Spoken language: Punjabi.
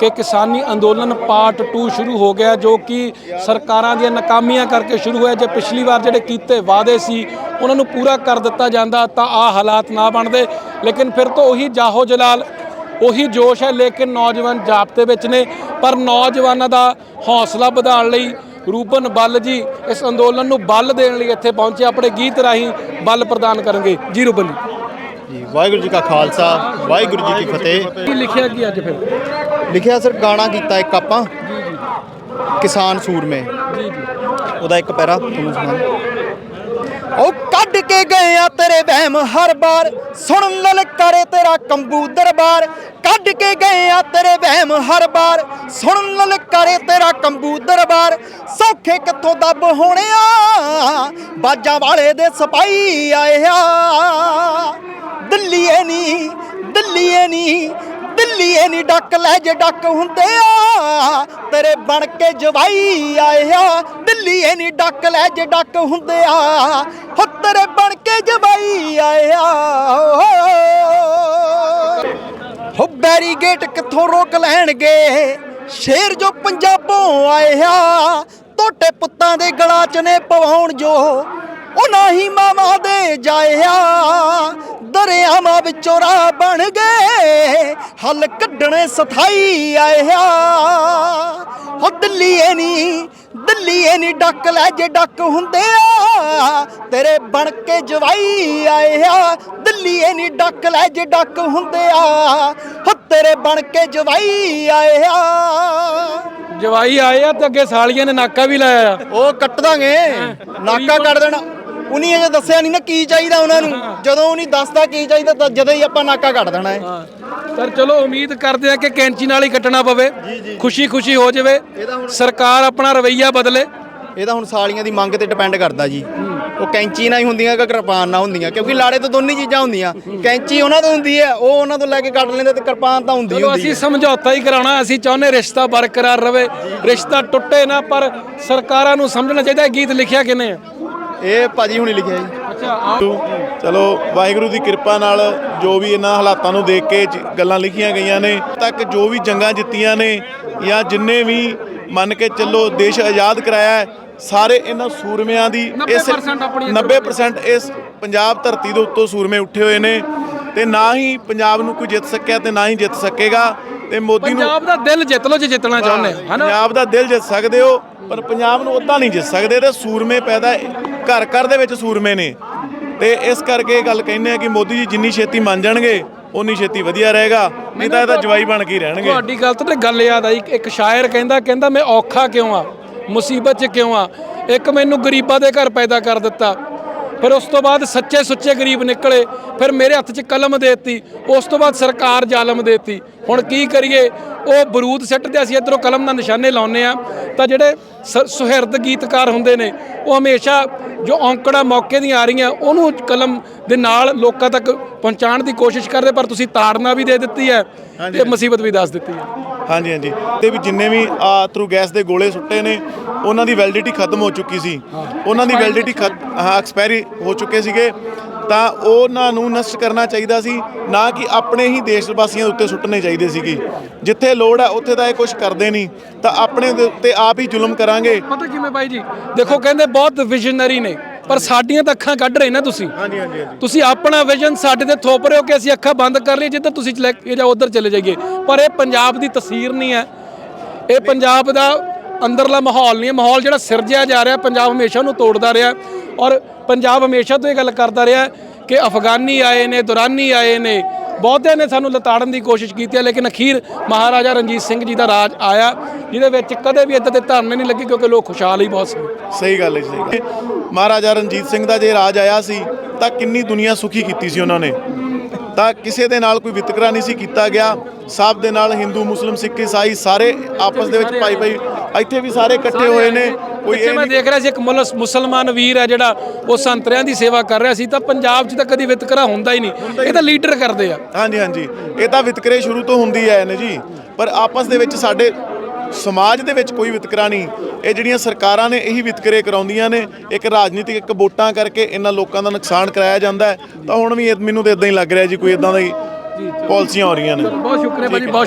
ਕਿ ਕਿਸਾਨੀ ਅੰਦੋਲਨ ਪਾਰਟ 2 ਸ਼ੁਰੂ ਹੋ ਗਿਆ, ਜੋ ਕਿ ਸਰਕਾਰਾਂ ਦੀਆਂ ਨਾਕਾਮੀਆਂ ਕਰਕੇ ਸ਼ੁਰੂ ਹੋਇਆ। ਜੇ ਪਿਛਲੀ ਵਾਰ ਜਿਹੜੇ ਕੀਤੇ ਵਾਅਦੇ ਸੀ, ਉਹਨਾਂ ਨੂੰ ਪੂਰਾ ਕਰ ਦਿੱਤਾ ਜਾਂਦਾ ਤਾਂ ਆ ਹਾਲਾਤ ਨਾ ਬਣਦੇ। ਲੇਕਿਨ ਫਿਰ ਤੋਂ ਉਹੀ ਜਾਹੋ ਜਲਾਲ, ਉਹੀ ਜੋਸ਼ ਹੈ, ਲੇਕਿਨ ਨੌਜਵਾਨ ਜਾਬਤੇ ਵਿੱਚ ਨੇ। ਪਰ ਨੌਜਵਾਨਾਂ ਦਾ ਹੌਸਲਾ ਵਧਾਉਣ ਲਈ ਰੂਪਨ ਬੱਲ ਜੀ ਇਸ ਅੰਦੋਲਨ ਨੂੰ ਬਲ ਦੇਣ ਲਈ ਇੱਥੇ ਪਹੁੰਚੇ। ਆਪਣੇ ਗੀਤ ਰਾਹੀਂ ਬਲ ਪ੍ਰਦਾਨ ਕਰਨਗੇ। ਜੀ ਰੂਬਨ ਜੀ। ਵਾਹਿਗੁਰੂ ਜੀ ਕਾ ਖਾਲਸਾ ਵਾਹਿਗੁਰੂ ਜੀ ਕੀ ਫਤਿਹ। ਕੀ ਲਿਖਿਆ ਕੀ ਅੱਜ ਫਿਰ? ਲਿਖਿਆ ਸਰ ਗਾਣਾ ਕੀਤਾ ਇੱਕ ਆਪਾਂ ਜੀ ਜੀ। ਕਿਸਾਨ ਸੂਰਮੇ। ਜੀ ਜੀ। ਉਹਦਾ ਇੱਕ ਪੈਰਾ ਤੁਹਾਨੂੰ ਸੁਣਾ ਉਹ ਕੱਢ ਕੇ ਗਏ ਆ ਤੇਰੇ ਵਹਿਮ ਹਰ ਬਾਰ ਸੁਣ ਲਲਕਾਰੇ ਤੇਰਾ ਕੰਬੂ ਦਰਬਾਰ। ਕੱਢ ਕੇ ਗਏ ਆ ਤੇਰੇ ਵਹਿਮ ਹਰ ਬਾਰ ਸੁਣ ਲਲਕਾਰੇ ਤੇਰਾ ਕੰਬੂ ਦਰਬਾਰ। ਸੌਖੇ ਕਿੱਥੋਂ ਦੱਬ ਹੋਣਿਆ? ਬਾਜਾਂ ਵਾਲੇ ਦੇ ਸਿਪਾਹੀ ਆਏ ਆ। ਦਿੱਲੀਏ ਨੀ ਦਿੱਲੀਏ ਨੀ ਦਿੱਲੀਏ ਨੀ ਡੱਕ ਲੈ ਜੇ ਡੱਕ ਹੁੰਦੇ ਆ। ਤੇਰੇ ਬਣ ਕੇ ਜਵਾਈ ਆਇਆ ਦਿੱਲੀਏ ਨੀ ਡੱਕ ਲੈ ਜੇ ਡੱਕ ਹੁੰਦੇ ਆ। ਹੋ ਤੇਰੇ ਬਣ ਕੇ ਜਵਾਈ ਆਏ ਹੋ ਬੈਰੀਗੇਟ ਕਿੱਥੋਂ ਰੋਕ ਲੈਣਗੇ? ਸ਼ੇਰ ਜੋ ਪੰਜਾਬੋਂ ਆਇਆ ਆ ਟੋਟੇ ਪੁੱਤਾਂ ਦੇ ਗਲਾ ਚ ਨੇ ਪਵਾਉਣ ਜੋ। ਉਹਨਾਂ ਹੀ ਮਾਵਾਂ ਦੇ ਜਾਇਆ ਦਰਿਆਵਾਂ ਵਿੱਚੋਂ ਰਾਹ ਬਣ ਗਏ। ਹੱਲ ਕੱਢਣੇ ਸਥਾਈ ਆਇਆ। ਹੋ ਦਿੱਲੀਏ ਨੀ ਦਿੱਲੀਏ ਨੀ ਡੱਕ ਲੈ ਜੇ ਡੱਕ ਹੁੰਦੇ ਆ। ਤੇਰੇ ਬਣ ਕੇ ਜਵਾਈ ਆਇਆ ਦਿੱਲੀਏ ਨੀ ਡੱਕ ਲੈ ਜੇ ਡੱਕ ਹੁੰਦੇ ਆ। ਹੋ ਤੇਰੇ ਬਣ ਕੇ ਜਵਾਈ ਆਇਆ। ਜਵਾਈ ਆਏ ਆ ਤੇ ਅੱਗੇ ਸਾਲੀਆਂ ਨੇ ਨਾਕਾ ਵੀ ਲਾਇਆ ਆ। ਉਹ ਕੱਟ ਦਾਂਗੇ। ਨਾਕਾ ਕੱਢ ਦੇਣਾ। ਉਨੀ ਅਜੇ ਦੱਸਿਆ ਨਹੀਂ ਨਾ ਕੀ ਚਾਹੀਦਾ ਉਹਨਾਂ ਨੂੰ। ਜਦੋਂ ਉਨੀ ਦੱਸਦਾ ਕੀ ਚਾਹੀਦਾ ਤਾਂ ਜਦੋਂ ਹੀ ਆਪਾਂ ਨਾਕਾ ਕੱਢ ਦੇਣਾ ਹੈ। ਸਰ ਚਲੋ ਉਮੀਦ ਕਰਦੇ ਆ ਕਿ ਕੈਂਚੀ ਨਾਲ ਹੀ ਕੱਟਣਾ ਪਵੇ। ਖੁਸ਼ੀ ਖੁਸ਼ੀ ਹੋ ਜਾਵੇ। ਸਰਕਾਰ ਆਪਣਾ ਰਵਈਆ ਬਦਲੇ। ਇਹ ਤਾਂ ਹੁਣ ਸਾਲੀਆਂ ਦੀ ਮੰਗ ਤੇ ਡਿਪੈਂਡ ਕਰਦਾ ਜੀ। ਉਹ ਕੈਂਚੀ ਨਾਲ ਹੀ ਹੁੰਦੀਆਂ ਕਿ ਕਿਰਪਾਨ ਨਾਲ ਹੁੰਦੀਆਂ। ਕਿਉਂਕਿ ਲਾੜੇ ਤੋਂ ਦੋਨੇ ਚੀਜ਼ਾਂ ਹੁੰਦੀਆਂ। ਕੈਂਚੀ ਉਹਨਾਂ ਤੋਂ ਹੁੰਦੀ ਹੈ ਉਹ ਉਹਨਾਂ ਤੋਂ ਲੈ ਕੇ ਕੱਢ ਲੈਂਦੇ ਤੇ ਕਿਰਪਾਨ ਤਾਂ ਹੁੰਦੀ ਹੁੰਦੀ ਅਸੀਂ ਸਮਝੌਤਾ ਹੀ ਕਰਾਉਣਾ। ਅਸੀਂ ਚਾਹੁੰਦੇ ਰਿਸ਼ਤਾ ਬਰਕਰਾਰ ਰਵੇ। ਰਿਸ਼ਤਾ ਟੁੱਟੇ ਨਾ ਪਰ ਸਰਕਾਰਾਂ ਨੂੰ ਸਮਝਣਾ ਚਾਹੀਦਾ ਇਹ ਗੀਤ ਲਿਖਿਆ ਕਿਨੇ ਆ? ਇਹ ਭਾਜੀ ਹੁਣੀ ਲਿਖਿਆ ਜੀ। ਅੱਛਾ ਚਲੋ ਵਾਹਿਗੁਰੂ ਦੀ ਕਿਰਪਾ ਨਾਲ ਜੋ ਵੀ ਇਹਨਾਂ ਹਾਲਾਤਾਂ ਨੂੰ ਦੇਖ ਕੇ ਜ- ਗੱਲਾਂ ਲਿਖੀਆਂ ਗਈਆਂ ਨੇ ਤੱਕ ਜੋ ਵੀ ਜੰਗਾਂ ਜਿੱਤੀਆਂ ਨੇ ਜਾਂ ਜਿੰਨੇ ਵੀ ਮੰਨ ਕੇ ਚੱਲੋ ਦੇਸ਼ ਆਜ਼ਾਦ ਕਰਾਇਆ ਹੈ ਸਾਰੇ ਇਹਨਾਂ ਸੂਰਮਿਆਂ ਦੀ ਇਸ 90% ਆਪਣੀਆਂ 90% ਇਸ ਪੰਜਾਬ ਧਰਤੀ ਦੇ ਉੱਤੋਂ ਸੂਰਮੇ ਉੱਠੇ ਹੋਏ ਨੇ ਤੇ ਨਾ ਹੀ ਪੰਜਾਬ ਨੂੰ ਕੋਈ ਜਿੱਤ ਸਕਿਆ ਤੇ ਨਾ ਹੀ ਜਿੱਤ ਸਕੇਗਾ ਤੇ ਮੋਦੀ ਨੂੰ ਪੰਜਾਬ ਦਾ ਦਿਲ ਜਿੱਤ ਲਓ ਜੇ ਜਿੱਤਣਾ ਚਾਹੁੰਦੇ ਹੋ ਹਨਾ? ਪੰਜਾਬ ਦਾ ਦਿਲ ਜਿੱਤ ਸਕਦੇ ਹੋ ਪਰ ਪੰਜਾਬ ਨੂੰ ਉਦਾਂ ਨਹੀਂ ਜਿੱਤ ਸਕਦੇ ਤੇ ਸੂਰਮੇ ਪੈਦਾ ਘਰ ਘਰ ਦੇ ਵਿੱਚ ਸੂਰਮੇ ਨੇ। ਤੇ ਇਸ ਕਰਕੇ ਇਹ ਗੱਲ ਕਹਿੰਦੇ ਆ ਕਿ ਮੋਦੀ ਜੀ ਜਿੰਨੀ ਛੇਤੀ ਮੰਨ ਜਾਣਗੇ ਉਨੀ ਛੇਤੀ ਵਧੀਆ ਰਹੇਗਾ। ਨਹੀਂ ਤਾਂ ਇਹਦਾ ਜਵਾਈ ਬਣ ਕੇ ਹੀ ਰਹਿਣਗੇ। ਤੁਹਾਡੀ ਗੱਲ ਤੋਂ ਤੇ ਗੱਲ ਯਾਦ ਆਈ। ਇੱਕ ਸ਼ਾਇਰ ਕਹਿੰਦਾ ਕਹਿੰਦਾ ਮੈਂ ਔਖਾ ਕਿਉਂ ਆ? ਮੁਸੀਬਤ 'ਚ ਕਿਉਂ ਆ? ਇੱਕ ਮੈਨੂੰ ਗਰੀਬਾਂ ਦੇ ਘਰ ਪੈਦਾ ਕਰ ਦਿੱਤਾ। ਫਿਰ ਉਸ ਤੋਂ ਬਾਅਦ ਸੱਚੇ ਸੁੱਚੇ ਗਰੀਬ ਨਿਕਲੇ। ਫਿਰ ਮੇਰੇ ਹੱਥ 'ਚ ਕਲਮ ਦੇਤੀ। ਉਸ ਤੋਂ ਬਾਅਦ ਸਰਕਾਰ ਜ਼ਾਲਮ ਦੇਤੀ। ਹੁਣ ਕੀ ਕਰੀਏ? ਉਹ ਬਰੂਦ ਸਿੱਟਦੇ ਅਸੀਂ ਇਧਰੋਂ ਕਲਮ ਨਾਲ ਨਿਸ਼ਾਨੇ ਲਾਉਨੇ ਆ ਤਾਂ ਜਿਹੜੇ ਸੁਹਿਰਦ ਗੀਤਕਾਰ ਹੁੰਦੇ ਨੇ ਉਹ ਹਮੇਸ਼ਾ ਜੋ ਔਂਕੜਾ ਮੌਕੇ ਦੀਆਂ ਆ ਰਹੀਆਂ ਉਹਨੂੰ ਕਲਮ ਦੇ ਨਾਲ ਲੋਕਾਂ ਤੱਕ ਪਹੁੰਚਾਉਣ ਦੀ ਕੋਸ਼ਿਸ਼ ਕਰਦੇ ਪਰ ਤੁਸੀਂ ਤਾੜਨਾ ਵੀ ਦੇ ਦਿੱਤੀ ਹੈ ਤੇ ਮੁਸੀਬਤ ਵੀ ਦੱਸ ਦਿੱਤੀ ਹੈ। ਹਾਂਜੀ ਹਾਂਜੀ। ਤੇ ਵੀ ਜਿੰਨੇ ਵੀ ਆ ਥਰੂ ਗੈਸ ਦੇ ਗੋਲੇ ਸੁੱਟੇ ਨੇ ਉਹਨਾਂ ਦੀ ਵੈਲਿਡਿਟੀ ਖਤਮ ਹੋ ਚੁੱਕੀ ਸੀ। ਉਹਨਾਂ ਦੀ ਵੈਲਿਡਿਟੀ ਹਾਂ ਐਕਸਪਾਇਰੀ ਹੋ ਚੁੱਕੇ ਸੀਗੇ। ਤਾਂ ਉਹਨਾਂ ਨੂੰ ਨਸ਼ਟ ਕਰਨਾ ਚਾਹੀਦਾ ਸੀ ਨਾ ਕਿ ਆਪਣੇ ਹੀ ਦੇਸ਼ ਵਾਸੀਆਂ ਉੱਤੇ ਸੁੱਟਣੇ ਚਾਹੀਦੇ ਸੀਗੇ। ਜਿੱਥੇ ਲੋੜ ਹੈ ਉੱਥੇ ਤਾਂ ਇਹ ਕੁਝ ਕਰਦੇ ਨਹੀਂ। ਤਾਂ ਆਪਣੇ ਦੇ ਉੱਤੇ ਆਪ ਹੀ ਜ਼ੁਲਮ ਕਰਾਂਗੇ। ਪਤਾ ਕਿਵੇਂ ਬਾਈ ਜੀ? ਦੇਖੋ ਕਹਿੰਦੇ ਬਹੁਤ ਵਿਜ਼ਨਰੀ ਨੇ ਪਰ ਸਾਡੀਆਂ ਤਾਂ ਅੱਖਾਂ ਕੱਢ ਰਹੇ ਨਾ ਤੁਸੀਂ। ਹਾਂਜੀ ਹਾਂਜੀ ਹਾਂਜੀ। ਤੁਸੀਂ ਆਪਣਾ ਵਿਜ਼ਨ ਸਾਡੇ ਤੇ ਥੋਪ ਰਹੇ ਹੋ ਕਿ ਅਸੀਂ ਅੱਖਾਂ ਬੰਦ ਕਰ ਲਈਏ ਜਿੱਧਰ ਤੁਸੀਂ ਲੈ ਕੇ ਜਾਓ ਉਧਰ ਚਲੇ ਜਾਈਏ। ਪਰ ਇਹ ਪੰਜਾਬ ਦੀ ਤਸਵੀਰ ਨਹੀਂ ਹੈ। ਇਹ ਪੰਜਾਬ ਦਾ ਅੰਦਰਲਾ ਮਾਹੌਲ ਨਹੀਂ ਹੈ। ਮਾਹੌਲ ਜਿਹੜਾ ਸਿਰਜਿਆ ਜਾ ਰਿਹਾ ਪੰਜਾਬ ਹਮੇਸ਼ਾ ਉਹਨੂੰ ਤੋੜਦਾ ਰਿਹਾ। ਔਰ ਪੰਜਾਬ ਹਮੇਸ਼ਾ ਤੋਂ ਇਹ ਗੱਲ ਕਰਦਾ ਰਿਹਾ ਕਿ ਅਫਗਾਨੀ ਆਏ ਨੇ ਦੁਰਾਨੀ ਆਏ ਨੇ। ਬਹੁਤਿਆਂ ਨੇ ਸਾਨੂੰ ਲਤਾੜਨ ਦੀ ਕੋਸ਼ਿਸ਼ ਕੀਤੀ ਹੈ ਲੇਕਿਨ ਅਖੀਰ ਮਹਾਰਾਜਾ ਰਣਜੀਤ ਸਿੰਘ ਜੀ ਦਾ ਰਾਜ ਆਇਆ ਜਿਹਦੇ ਵਿੱਚ ਕਦੇ ਵੀ ਇੱਦਾਂ ਦੇ ਧਰਨੇ ਨਹੀਂ ਲੱਗੇ ਕਿਉਂਕਿ ਲੋਕ ਖੁਸ਼ਹਾਲ ਹੀ ਬਹੁਤ ਸੀ। ਸਹੀ ਗੱਲ ਹੈ ਜੀ, ਸਹੀ। ਮਹਾਰਾਜਾ ਰਣਜੀਤ ਸਿੰਘ ਦਾ ਜੇ ਰਾਜ ਆਇਆ ਸੀ ਤਾਂ ਕਿੰਨੀ ਦੁਨੀਆ ਸੁਖੀ ਕੀਤੀ ਸੀ ਉਹਨਾਂ ਨੇ। ਤਾਂ ਕਿਸੇ ਦੇ ਨਾਲ ਕੋਈ ਵਿਤਕਰਾ ਨਹੀਂ ਸੀ ਕੀਤਾ ਗਿਆ। ਸਭ ਦੇ ਨਾਲ ਹਿੰਦੂ ਮੁਸਲਿਮ ਸਿੱਖ ਈਸਾਈ ਸਾਰੇ ਆਪਸ ਦੇ ਵਿੱਚ ਭਾਈ ਭਾਈ ਇੱਥੇ ਵੀ ਸਾਰੇ ਇਕੱਠੇ ਹੋਏ ਨੇ। ਕੋਈ ਇਹ ਮੈਂ ਦੇਖ ਰਿਹਾ ਸੀ ਇੱਕ ਮੁਲਸ- ਮੁਸਲਮਾਨ ਵੀਰ ਹੈ ਜਿਹੜਾ ਉਹ ਸੰਤਰਿਆਂ ਦੀ ਸੇਵਾ ਕਰ ਰਿਹਾ ਸੀ ਤਾਂ ਪੰਜਾਬ 'ਚ ਤਾਂ ਕਦੀ ਵਿਤਕਰਾ ਹੁੰਦਾ ਹੀ ਨਹੀਂ। ਇਹ ਤਾਂ ਲੀਡਰ ਕਰਦੇ ਆ। ਹਾਂਜੀ ਹਾਂਜੀ। ਇਹ ਤਾਂ ਵਿਤਕਰੇ ਸ਼ੁਰੂ ਤੋਂ ਹੁੰਦੀ ਆਏ ਨੇ ਜੀ। ਪਰ ਆਪਸ ਦੇ ਵਿੱਚ ਸਾਡੇ ਸਮਾਜ ਦੇ ਵਿੱਚ ਕੋਈ ਵਿਤਕਰਾ ਨਹੀਂ। ਇਹ ਜਿਹੜੀਆਂ ਸਰਕਾਰਾਂ ਨੇ ਇਹੀ ਵਿਤਕਰੇ ਕਰਾਉਂਦੀਆਂ ਨੇ ਇੱਕ ਰਾਜਨੀਤਿਕ ਇੱਕ ਵੋਟਾਂ ਕਰਕੇ ਇਹਨਾਂ ਲੋਕਾਂ ਦਾ ਨੁਕਸਾਨ ਕਰਾਇਆ ਜਾਂਦਾ ਹੈ। ਤਾਂ ਹੁਣ ਵੀ ਇਹ- ਮੈਨੂੰ ਤਾਂ ਇਦਾਂ ਹੀ ਲੱਗ ਰਿਹਾ ਜੀ ਕੋਈ ਇਦਾਂ ਦੀ ਪਾਲਿਸੀਆਂ ਹੋ ਰਹੀਆਂ ਨੇ। ਬਹੁਤ ਸ਼ੁਕਰੀਆ ਭਾਜੀ ਬਹੁਤ